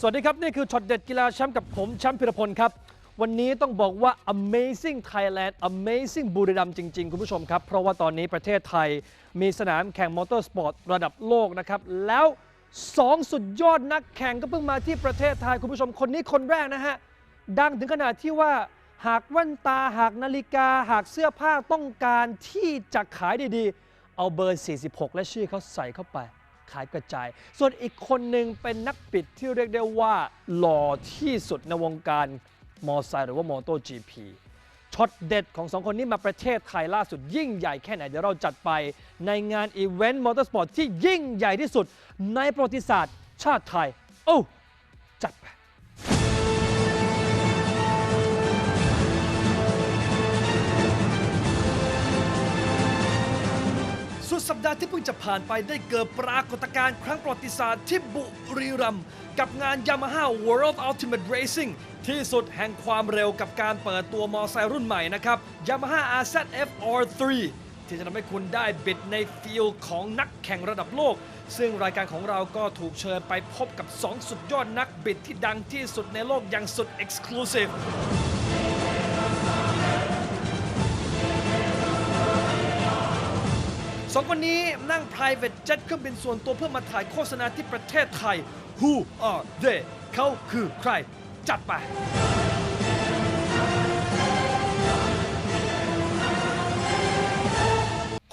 สวัสดีครับ นี่คือช็อตเด็ดกีฬาแชมป์กับผมแชมป์พิรพลครับ วันนี้ต้องบอกว่า amazing Thailand amazing บุรีรัมย์จริง ๆ คุณผู้ชมครับ เพราะว่าตอนนี้ประเทศไทยมีสนามแข่งมอเตอร์สปอร์ตระดับโลกนะครับ แล้ว 2 สุดยอดนักแข่งก็เพิ่งมาที่ประเทศไทย คุณผู้ชมคนนี้คนแรกนะฮะ ดังถึงขนาดที่ว่า หากแว่นตาหากนาฬิกา หากเสื้อผ้าต้องการที่จะขายดีๆ เอาเบอร์ 46 และชื่อเขาใส่เข้าไป ขายกระจาย ส่วนอีกคนหนึ่งเป็นนักปิดที่เรียกได้ว่าหล่อที่สุดในวงการมอไซค์หรือว่ามอเตอร์ GP ช็อตเด็ดของสองคนนี้มาประเทศไทยล่าสุดยิ่งใหญ่แค่ไหน เดี๋ยวเราจัดไปในงานอีเวนต์มอเตอร์สปอร์ตที่ยิ่งใหญ่ที่สุดในประวัติศาสตร์ชาติไทย โอ้ จัดไป สัปดาห์ที่เพิ่งจะผ่านไปได้เกิดปรากฏการณ์ครั้งประวัติศาสตร์ที่บุรีรัมย์กับงาน Yamaha World Ultimate Racing ที่สุดแห่งความเร็วกับการเปิดตัวมอไซค์รุ่นใหม่นะครับ Yamaha RZF R3 ที่จะทำให้คุณได้บิดในฟิลของนักแข่งระดับโลก ซึ่งรายการของเราก็ถูกเชิญไปพบกับ 2 สุดยอดนักบิดที่ดังที่สุดในโลกอย่างสุด Exclusive สองคนนี้นั่ง private jet เครื่องบินส่วนตัวเพื่อมาถ่ายโฆษณาที่ประเทศไทย Who are they เขาคือใคร จัดไป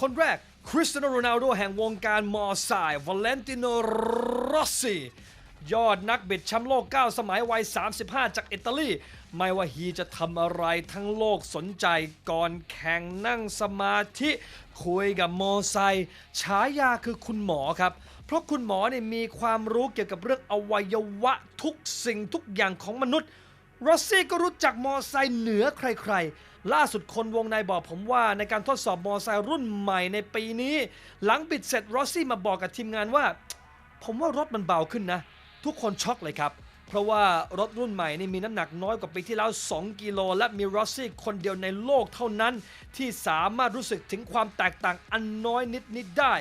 คนแรกคริสเตียโนโรนัลโดแห่งวงการมอไซค์วาเลนติโนรอสซี ยอดนักบิดแชมป์โลก 9 สมัยวัย 35 จากอิตาลี ไม่ว่าฮีจะทำอะไรทั้งโลกสนใจก่อนแข่งนั่งสมาธิคุยกับมอไซฉายาคือคุณหมอครับ เพราะคุณหมอเนี่ยมีความรู้เกี่ยวกับเรื่องอวัยวะทุกสิ่งทุกอย่างของมนุษย์รอสซี่ก็รู้จักมอไซค์เหนือใครๆ ล่าสุดคนวงในบอกผมว่าในการทดสอบมอไซค์รุ่นใหม่ในปีนี้ หลังบิดเสร็จรอสซี่มาบอกกับทีมงานว่า ผมว่ารถมันเบาขึ้นนะ ทุกคนช็อกเลยครับ เพราะว่ารถรุ่นใหม่นี่มีน้ำหนักน้อยกว่าปีที่แล้ว 2 กิโล และมีรอสซี่คนเดียวในโลกเท่านั้น ที่สามารถรู้สึกถึงความแตกต่างอันน้อยนิดๆได้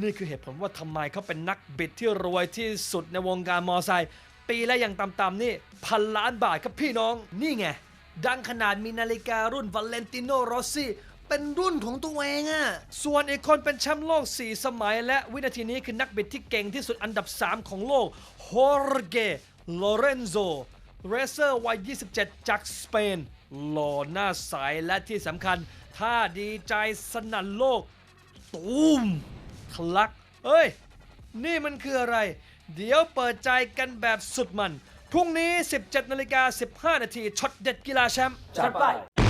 นี่คือเหตุผลว่าทำไมเขาเป็นนักบิดที่รวยที่สุดในวงการมอไซค์ปีละอย่างต่ำๆนี่พันล้านบาทครับพี่น้องนี่ไงดังขนาดมีนาฬิการุ่นวาเลนติโนรอสซี่ เป็นรุ่นของตัวเองอะส่วนอีกคนเป็นแชมป์โลก 4 สมัย และวินาทีนี้คือนักบิดที่เก่งที่สุดอันดับ 3 ของโลกฮอร์เกโลเรนโซเรเซอร์วัย 27 จากสเปนหล่อหน้าใสและที่สำคัญท่าดีใจสนั่นโลก ตูมทะลัก เอ้ย นี่มันคืออะไร เดี๋ยวเปิดใจกันแบบสุดมัน พรุ่งนี้ 17นาฬิกา15 นาทีช็อตเด็ดกีฬาแชมป์จัดไป